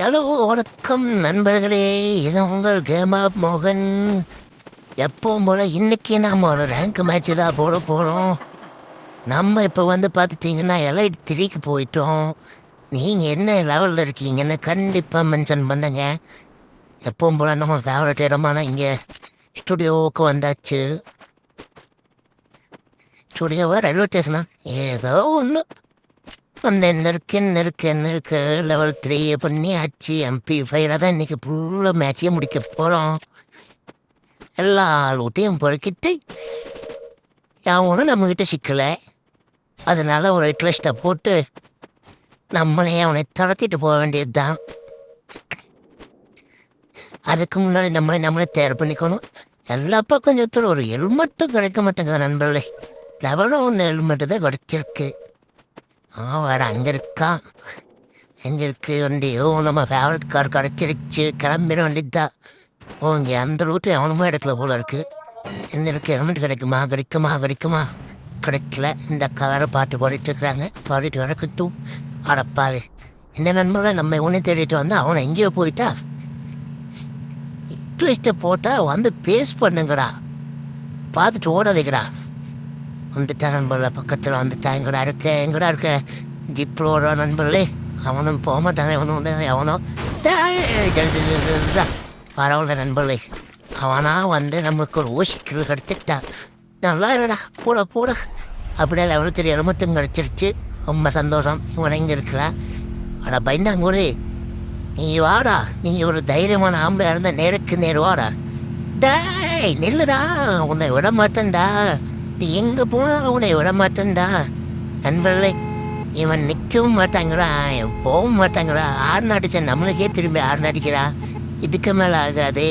Hello வணக்கம் நண்பர்களே. இது உங்கள் கேம் ஆஃப் மோகன். எப்பவும் போல் இன்றைக்கி நாம் ஒரு ரேங்க் மேட்ச் தான் போட போகிறோம் நம்ம இப்போ வந்து பார்த்துட்டிங்கன்னா எலைட் திரிக்கு போயிட்டோம். நீங்கள் என்ன லெவலில் இருக்கீங்கன்னு கண்டிப்பாக மென்ஷன் பண்ணுங்க. எப்பவும் போல் நம்ம ஃபேவரட் இடமான இங்கே ஸ்டுடியோவுக்கு வந்தாச்சு. ஸ்டுடியோவா ரயில்வே ஸ்டேஷனா ஏதோ ஒன்று அந்த நெருக்க நெருக்க நெருக்க லெவல் த்ரீ பண்ணி ஆச்சு. எம்பி ஃபைவ்ல தான் இன்னைக்கு ஃபுல்லாக மேட்சையே முடிக்க போகிறோம் எல்லா லூட்டையும் பொறுக்கிட்டு அவனும் நம்மக்கிட்ட சிக்கலை. அதனால ஒரு இட்லிஸ்ட்டை போட்டு நம்மளே அவனை துரத்திட்டு போக வேண்டியது தான் அதுக்கு முன்னாடி நம்மளை நம்மளே தயார் பண்ணிக்கணும். எல்லா பக்கம் சொத்துல ஒரு ஹெல்மெட்டும் கிடைக்க மாட்டேங்குது நண்பர்களே. லெவலும் ஒன்று ஹெல்மெட்டு தான் கிடச்சிருக்கு. ஆ வேற அங்கே இருக்கா எங்கே வண்டி நம்ம ஃபேவரட் கார் கிடச்சிருச்சு. கிளம்பிட வேண்டியதா ஓ இங்கே அந்த ரூட்டு எவனுமே எடுக்கல போல இருக்கு. எங்களுக்கு ஹெல்மெட் கிடைக்குமா? கிடைக்குமா? கிடைக்குமா? கிடைக்கல. இந்த அக்கா வேற பாட்டு பாடிட்டு இருக்கிறாங்க பாடிட்டு வர கிட்டும் அடப்பாவே என்ன நண்பர்களே நம்ம இவனை தேடிட்டு வந்தால் அவனை எங்கேயோ போயிட்டா? ட்விஸ்ட்டை போட்டால் வந்து பேஸ் பண்ணுங்கடா. பார்த்துட்டு ஓடாதீங்கடா. வந்துட்டா நண்பர்களே பக்கத்தில் வந்துட்டா எங்கடா இருக்க? எங்கடா இருக்க? ஜிப்பில் ஓடுற நண்பர்களே. அவனும் போக மாட்டான் எவனும் எவனோ பரவாயில்ல நண்பர்களே. அவனா வந்து நமக்கு ஒரு ஊசிக்கல் கிடச்சிட்டான் நல்லா இருடா போட போட. அப்படியே லெவல் தெரிய மட்டும் கிடச்சிருச்சு. ரொம்ப சந்தோஷம். இவன் எங்கே இருக்கிறா அட பயந்தாங்கூரே நீ வாடா. நீ ஒரு தைரியமான ஆம்பளை இருந்த நேருக்கு நேர் வாடா. டேய் நில்லுடா. உன்னை விட மாட்டேன்டா. எங்கே போனாலும் உன்னை விட மாட்டேன்டா நண்பர்களே இவன் நிற்கவும் மாட்டாங்கிறா போகவும் மாட்டாங்கிறா ஆறு அடிச்சா நம்மளுக்கே திரும்பி ஆறு அடிக்கிறா இதுக்கு மேலே ஆகாது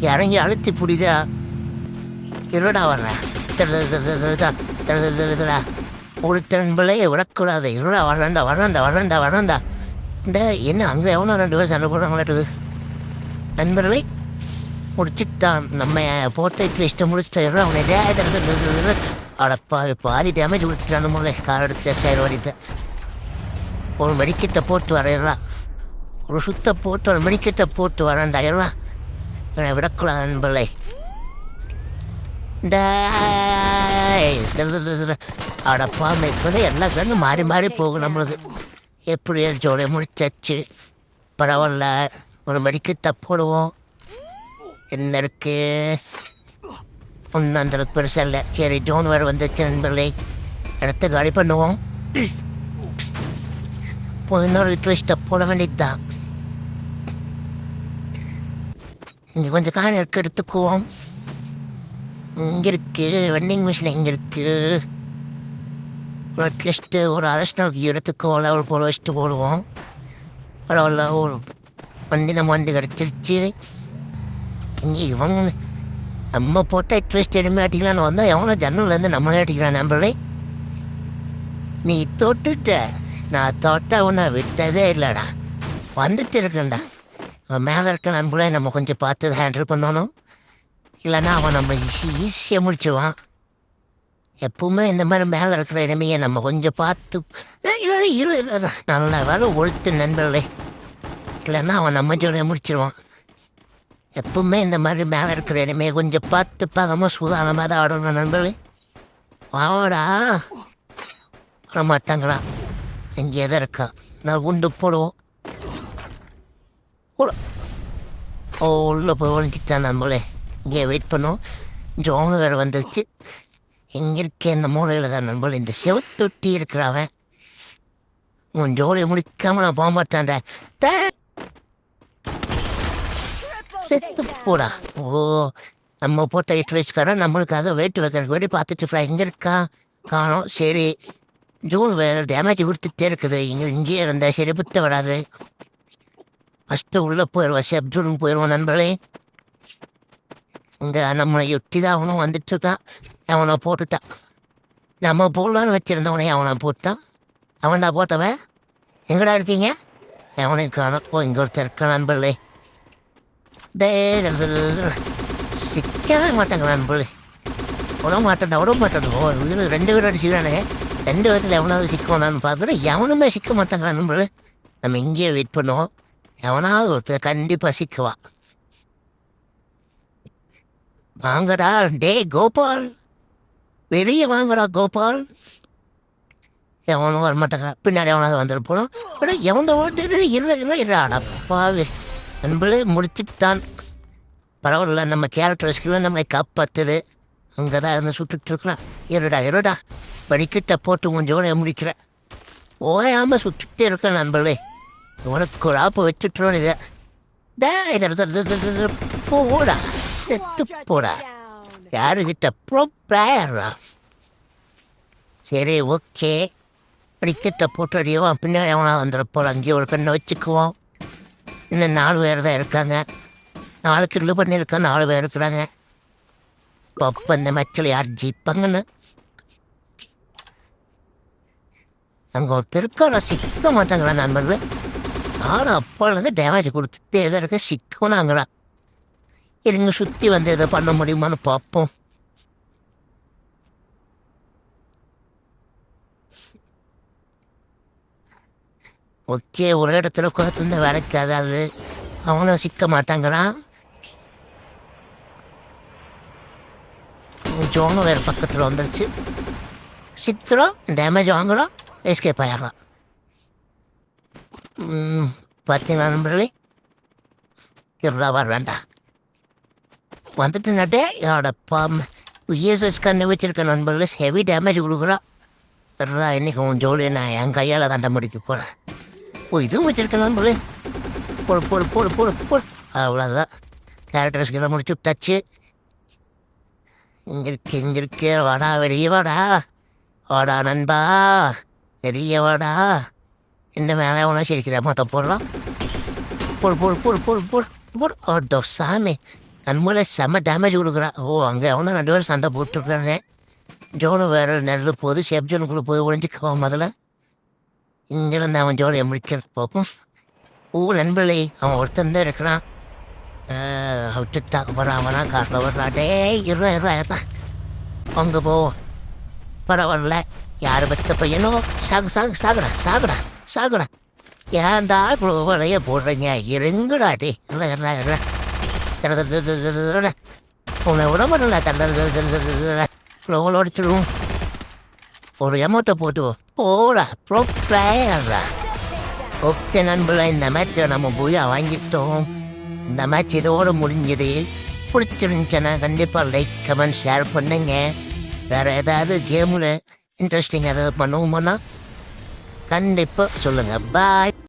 இறங்கி அழுத்தி பிடிதா இருடா வர்றேன் ஒரு நண்பர்களே விடக்கூடாது இருடா வரேன்டா வரேன்டா வரேன்டா வரேன்டா இந்த என்ன அங்கே எவனோ ரெண்டு பேரும் சண்டை போடுறாங்களாட்டுது நண்பர்களே முடிச்சுட்டான் நம்ம போட்ட ட்விஸ்ட்டை முடிச்சுட்டு அவனை அடப்பா பாதி டேமேஜ் கொடுத்துட்டான் முறை கார் எடுத்து சைடு ஓடிட்டு. ஒரு மெடிக்கெட்டை போட்டு வரையறான் ஒரு சுத்த போட்டு ஒரு மெடிக்கெட்டை போட்டு வரேன்டாயிரலாம் என்னை விடக்கூடாது நண்பர்களே அடப்பாம இப்போதான் எல்லா கண்ணும் மாறி மாறி போகும் நம்மளுக்கு. எப்படியோ ஜோலியை முடிச்சாச்சு. பரவாயில்ல. ஒரு மெடிக்கெட்டை போடுவோம். என்ன இருக்கு? ஒன்றும் அந்தளவுக்கு பெருசாக இல்லை. சரி ஜோன் வேறு வந்துச்சு நண்பர்களே. இடத்த காலி பண்ணுவோம். இப்போ இன்னொரு ட்விஸ்ட்டை போட வேண்டியதுதான். இங்கே கொஞ்சம் காணி இருக்கு எடுத்துக்குவோம். இங்கே இருக்கு வெண்டிங் மிஷின் இங்கே இருக்கு. ஒரு ட்விஸ்ட்டு ஒரு அரசனல் எடுத்துக்குவோம் லெவல் போட வச்சுட்டு போடுவோம். பரவாயில்ல ஒரு வண்டி நம்ம வண்டி கிடச்சிருச்சு. இங்கே இவன் நம்ம போட்ட ட்விஸ்ட் எதுவுமே அடிக்கலான்னு வந்தால் எவனோ ஜன்னல்லேருந்து நம்மளே அடிக்கிறான் நம்மளே நீ தொட்டுட்ட. நான் தொட்ட உன்னை விட்டதே இல்லைடா. வந்துட்டு இருக்கேன்டா. அவன் மேலே இருக்க நண்பர்களே நம்ம கொஞ்சம் பார்த்து ஹேண்டில் பண்ணணும். இல்லைன்னா அவன் நம்ம ஈஸி ஈஸியாக முடிச்சுவான் எப்பவுமே இந்த மாதிரி மேலே இருக்கிற இனிமையை நம்ம கொஞ்சம் பார்த்து இரு இரு நல்லா நல்ல வேலை ஒழுத்து நண்பர்களே. இல்லைன்னா அவன் நம்ம ஜோலியை முடிச்சிருவான். எப்பவுமே இந்த மாதிரி மேலே இருக்கிற இனிமே கொஞ்சம் பார்த்து பதமாக சூதானமாக தான் ஆடணும் நண்பர்களே. வாடா. வர மாட்டாங்களா இங்கே தான் இருக்கா. நான் உண்டு போடுவோம். ஓ. உள்ளே போய் ஒழிஞ்சிட்டான் நம்மளே இங்கே வெயிட் பண்ணோம் ஜோனு வேறு வந்துருச்சு. எங்கே இருக்கே இந்த மூலையில் தான் நண்பர்களே. இந்த செவத்தொட்டி இருக்கிறவன் உன் ஜோலியை முடிக்காமல் நான் போக மாட்டான்டா. செத்து போடா. ஓ நம்ம போட்ட எட்டு வயசுக்காரன் நம்மளுக்காக வெயிட் வைக்கிறதுக்கு வேண்டி பார்த்துட்டு எங்கே இருக்கா? காணோம். சரி. ஜூன் வேறு டேமேஜ் கொடுத்துட்டே இருக்குது. இங்கே இங்கேயே இருந்தால் சரி விட்டு வராது. ஃபஸ்ட்டு உள்ளே போயிடுவோம் செப் ஜூன் போயிடுவோம் நண்பர்களே. இங்கே நம்மளை எட்டி தான் அவனும் வந்துட்டுருக்கான் அவனை போட்டுட்டான் நம்ம போடலான்னு வச்சுருந்தவனே அவனை போட்டான் அவன்டா போட்டவன். எங்கடா இருக்கீங்க? அவனையும் காணோம். ஓ இங்கே ஒருத்தர் இருக்கான் நண்பர்களே. டே சிக்கவே மாட்டாங்க நண்பர்களே விட மாட்டேன்டா விட மாட்டேன் ஓ ரெண்டு பேரும் அடிச்சுக்கிறானே. ரெண்டு விதத்தில் எவனாவது சிக்குவானான்னு பார்க்குறேன் எவனுமே சிக்க மாட்டாங்க நண்பர்களே நம்ம இங்கேயே வெயிட் பண்ணுவோம். எவனாவது ஒருத்தர் கண்டிப்பாக சிக்குவான் வாங்கடா டே கோபால். வெளியே வாங்கடா கோபால். எவனும் வரமாட்டாங்க பின்னாடி எவனாவது வந்துட்டு போனோம் ஆனால் எவன் ஓட்டு இல்லை இல்லை இல்லை அடப்பாவே. நண்பர்களே முடிச்சுட்டான். பரவாயில்ல நம்ம கேரக்டர்ஸ்க்குள்ள நம்மளை காப்பாற்றுது அங்கே தான் இருந்து சுட்டுட்டு இருக்கலாம். இருடா இருடா. படிக்கிட்ட போட்டு கொஞ்சோட முடிக்கிறேன் ஓயாமல் சுட்டுக்கிட்டே இருக்கேன் நண்பர்களே. உனக்கு ஒரு ஆப்பு வச்சுட்டுறோம் இதை. டே இது- போடா. செத்து போடா. யாருக்கிட்ட ப்ரோ பிளேயரா சரி ஓகே. படிக்கட்ட போட்டு அடியவன் பின்னாடி அவனா வந்துட போல அங்கேயே ஒரு கண்ணை வச்சுக்குவோம். இன்னும் நாலு பேர் தான் இருக்காங்க. நாலு கிலோ பண்ணியிருக்கா நாலு பேர் இருக்கிறாங்க. அப்போ இந்த மேட்சில் யார் ஜெயிப்பாங்கன்னு அங்கே ஒருத்தர் பெருக்கால சிக்க மாட்டாங்களா நண்பர்கள்? ஆனால் அப்போலேருந்து டேமேஜ் கொடுத்துட்டே தான் இருக்க சிக்கனாங்களா இருங்க சுற்றி வந்து எதை பண்ண முடியுமான்னு பார்ப்போம். ஓகே ஒரு இடத்துல உட்காந்துருந்த வேலைக்கு அதாவது அவனும் சிக்க மாட்டாங்கிறான் ஜோனும் வேறு பக்கத்தில் வந்துருச்சு. சிக்கிறோம் டேமேஜ் வாங்குறோம் எஸ்கேப் ஆயிடலாம் ம், பார்த்தீங்களா நண்பர்களே? இருடா வர வேண்டாம் வந்துட்டு நட்டே என்னோட பாம் விஎஸ்எஸ் கண்ணு வச்சிருக்க நண்பர்களே ஹெவி டேமேஜ் கொடுக்குறான் இருடா இன்னைக்கு உன் ஜோலியை நான் என் கையால் தண்டை முடிக்க போகிறேன் ஓ இதுவும் வச்சிருக்க போல போடு போடு போடு போடு போடு. அவ்வளோதான் கேரக்டர்ஸ் கீழே முடிச்சு தச்சு இங்கே இருக்கு இங்கே இருக்கு. வாடா வெளியே வாடா. வாடா நண்பா. வெளியே வாடா. இந்த மேலே ஒன்றும் சிரிக்கிற மாட்டோம் போடலாம். போடு போடு போடு போடு போடு போடு. ஓட்டோ சாமி. கண்மூல செம்ம டேமேஜ் கொடுக்குறா. ஓ அங்கே அவனும் ரெண்டு பேரும் சண்டை போட்டுருக்காங்க. ஜோனு வேறு நெல்லு போகுது சேப் ஜோனுக்குள்ளே போய் ஒழிஞ்சிக்குவான் முதல்ல. இங்கிருந்து அவன் ஜோனை முடிக்கிற பார்ப்போம் ஊ நண்பர்களே அவன் ஒருத்தன் தான் இருக்கிறான். விட்டுட்டா வரான் வரான் காரில் வர்றான் டேய் இருவா இருவா இருவா அங்கே போவோம் பரவாயில்ல. யார் பத்த பையனோ? சாகு சாகு சாகுடா சாகுடா சாகுடா. ஏன்டா இவ்வளோ போடுறீங்க? இருங்குடா டே இருவா இருவா இல்லை தர உன்னை விட மாட்டல தர தர தர ஒரு எமௌண்ட்டை போட்டு போடா ப்ரோ பிளேயர்டா ஓகே நண்பர்களே இந்த மேட்சை நம்ம போய் வாங்கிட்டோம். இந்த மேட்ச் இதோடு முடிஞ்சது. பிடிச்சிருந்துச்சுன்னா கண்டிப்பாக லைக் கமெண்ட் ஷேர் பண்ணுங்க. வேறு ஏதாவது கேமில் இன்ட்ரெஸ்டிங் ஏதாவது பண்ணுவோம்னா கண்டிப்பாக சொல்லுங்கள் பாய்